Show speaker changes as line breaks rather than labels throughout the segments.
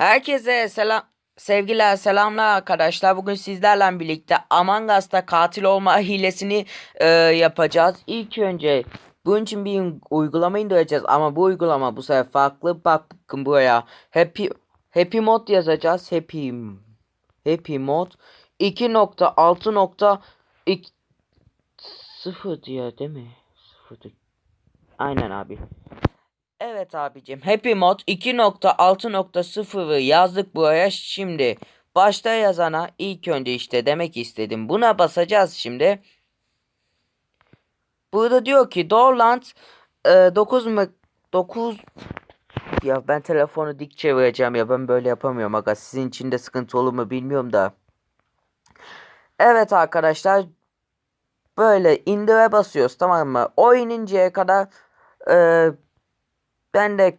Herkese selam sevgiler selamlar arkadaşlar. Bugün sizlerle birlikte Among Us'ta katil olma hilesini e, yapacağız. İlk önce bunun için bir uygulama indireceğiz ama bu uygulama bu sefer farklı. Bakın buraya Happy Happy Mod yazacağız. Happy Happy Mod 2.6.0 diyor değil mi? 0 Aynen abi. Evet abicim. Happy Mod 2.6.0'ı yazdık buraya. Şimdi başta yazana ilk önce işte demek istedim. Buna basacağız şimdi. Burada diyor ki Dorland e, 9 mu 9 ya ben telefonu dik çevireceğim ya ben böyle yapamıyorum aga sizin için de sıkıntı olur mu bilmiyorum da. Evet arkadaşlar böyle indire basıyoruz tamam mı? O ininceye kadar e, ben de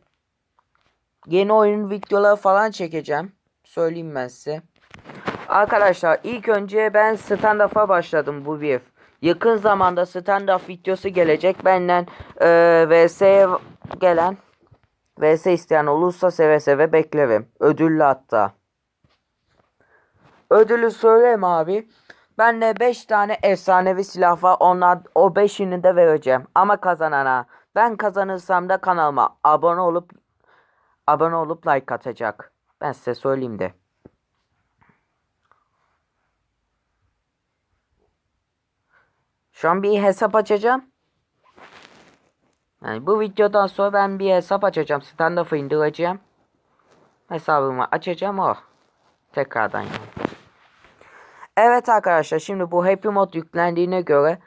yeni oyun videoları falan çekeceğim. Söyleyeyim ben size. Arkadaşlar ilk önce ben stand-up'a başladım bu bir. Yakın zamanda stand-up videosu gelecek. Benden e, VS'ye gelen VS isteyen olursa seve seve beklerim. Ödüllü hatta. Ödülü söyleyeyim abi. Ben de 5 tane efsanevi silah var. Onlar o 5'ini de vereceğim. Ama kazanana. Ben kazanırsam da kanalıma abone olup abone olup like atacak. Ben size söyleyeyim de. Şu an bir hesap açacağım. Yani bu videodan sonra ben bir hesap açacağım. Stand-up'ı indireceğim. Hesabımı açacağım o. Tekrardan yani. Evet arkadaşlar şimdi bu Happy Mod yüklendiğine göre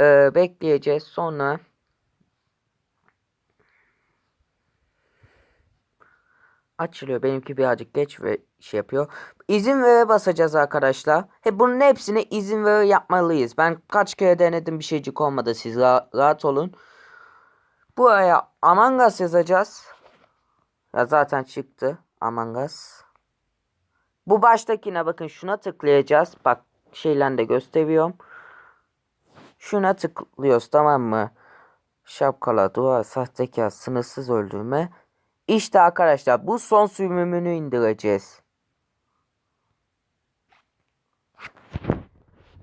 e, bekleyeceğiz. Sonra açılıyor. Benimki birazcık geç ve şey yapıyor. İzin vere basacağız arkadaşlar. He, bunun hepsine izin vere yapmalıyız. Ben kaç kere denedim bir şeycik olmadı. Siz ra- rahat olun. Buraya Among Us yazacağız. Ya zaten çıktı Among Us. Bu baştakine bakın şuna tıklayacağız. Bak şeyle de gösteriyorum. Şuna tıklıyoruz tamam mı? Şapkala, dua, sahtekar, sınırsız öldürme. İşte arkadaşlar bu son sürümünü indireceğiz.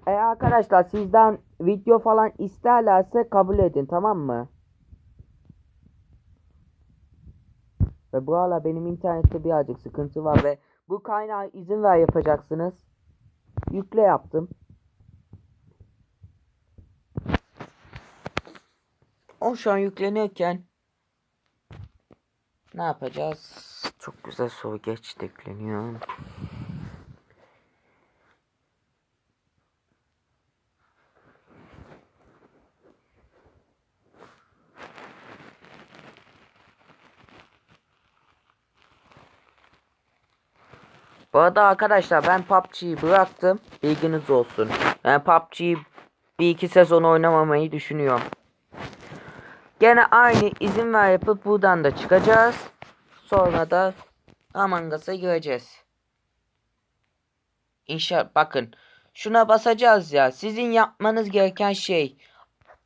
E arkadaşlar sizden video falan isterlerse kabul edin tamam mı? Ve bu ara benim internette birazcık sıkıntı var ve bu kaynağı izin ver yapacaksınız. Yükle yaptım. O şu an yüklenirken ne yapacağız? Çok güzel soru geç yükleniyor. Bu arada arkadaşlar ben PUBG'yi bıraktım. Bilginiz olsun. Ben PUBG'yi bir iki sezon oynamamayı düşünüyorum. Gene aynı izin ver yapıp buradan da çıkacağız. Sonra da Among Us'a gireceğiz. İnşallah bakın. Şuna basacağız ya. Sizin yapmanız gereken şey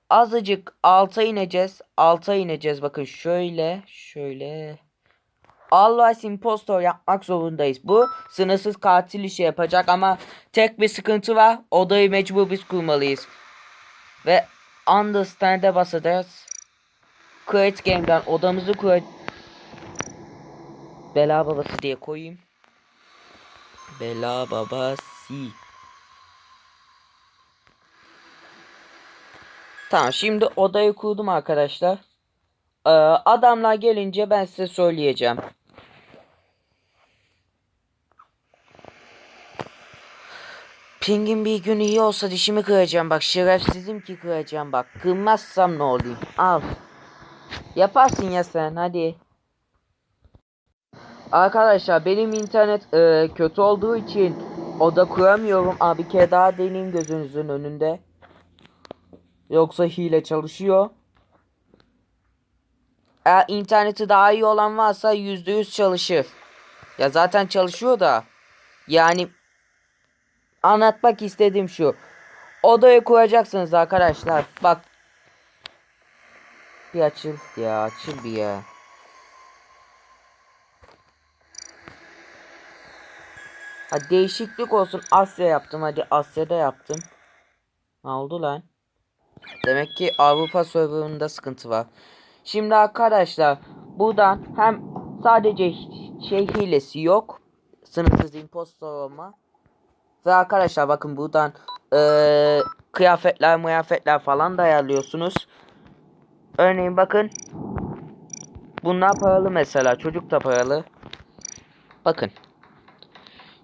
azıcık alta ineceğiz. Alta ineceğiz. Bakın şöyle. Şöyle. Allah impostor yapmak zorundayız. Bu sınırsız katil işi yapacak ama tek bir sıkıntı var. Odayı mecbur biz kurmalıyız. Ve understand'e basacağız. Create Game'den odamızı kur Bela babası diye koyayım. Bela babası. Tamam şimdi odayı kurdum arkadaşlar. Ee, adamlar gelince ben size söyleyeceğim. Pingin bir gün iyi olsa dişimi kıracağım. Bak şerefsizim ki kıracağım. Bak kırmazsam ne olayım? Al. Yaparsın ya sen hadi. Arkadaşlar benim internet e, kötü olduğu için oda kuramıyorum. Abi bir kere daha deneyeyim gözünüzün önünde. Yoksa hile çalışıyor eğer interneti daha iyi olan varsa %100 çalışır. Ya zaten çalışıyor da. Yani anlatmak istediğim şu. Odaya kuracaksınız arkadaşlar. Bak. Bir açıl ya açıl bir ya. Hadi değişiklik olsun. Asya yaptım. Hadi Asya'da yaptım. Ne oldu lan? Demek ki Avrupa serverında sıkıntı var. Şimdi arkadaşlar buradan hem sadece şey hilesi yok. Sınırsız impostor olma. Ve arkadaşlar bakın buradan eee, kıyafetler muyafetler falan da ayarlıyorsunuz. Örneğin bakın. Bunlar paralı mesela. Çocuk da paralı. Bakın.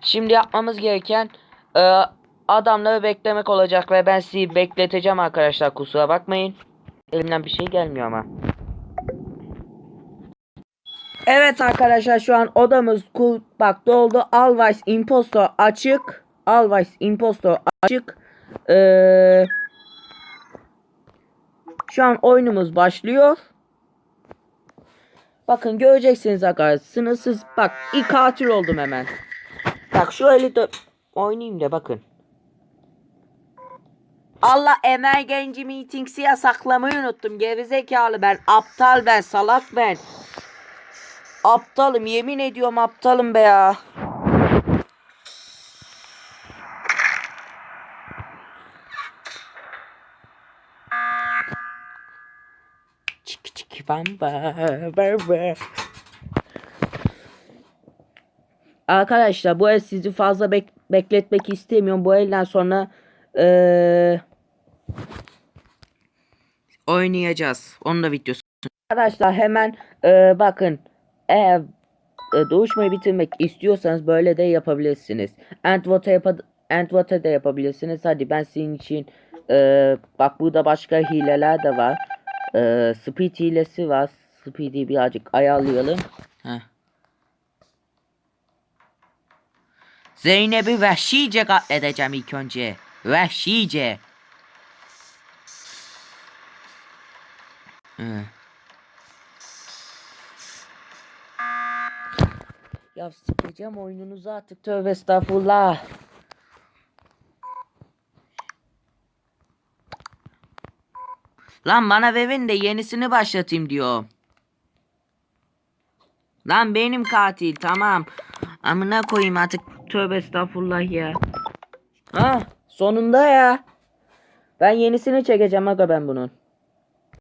Şimdi yapmamız gereken eee, adamları beklemek olacak ve ben sizi bekleteceğim arkadaşlar. Kusura bakmayın. Elimden bir şey gelmiyor ama. Evet arkadaşlar şu an odamız kul bak doldu. Alvice Impostor açık. Alvice Impostor açık. Ee, şu an oyunumuz başlıyor. Bakın göreceksiniz arkadaşlar. Sınırsız bak ilk katil oldum hemen. Bak eli de oynayayım da bakın. Allah emergency meetings'i yasaklamayı unuttum. Gerizekalı ben. Aptal ben. Salak ben. Aptalım yemin ediyorum aptalım be ya. Çiki çiki bamba bamba. Arkadaşlar bu el sizi fazla bek- bekletmek istemiyorum. Bu elden sonra eee, oynayacağız. Onun da videosu. Arkadaşlar hemen eee, bakın eğer e, doğuşmayı bitirmek istiyorsanız böyle de yapabilirsiniz. Antwater yap Antwater de yapabilirsiniz. Hadi ben senin için e, bak burada başka hileler de var. E, speed hilesi var. Speed'i birazcık ayarlayalım. Heh. Zeynep'i vahşice katledeceğim ilk önce. Vahşice. Hı. Ya sikeceğim oyununuzu artık tövbe estağfurullah. Lan bana verin de yenisini başlatayım diyor. Lan benim katil tamam. Amına koyayım artık tövbe estağfurullah ya. Ha sonunda ya. Ben yenisini çekeceğim aga ben bunun.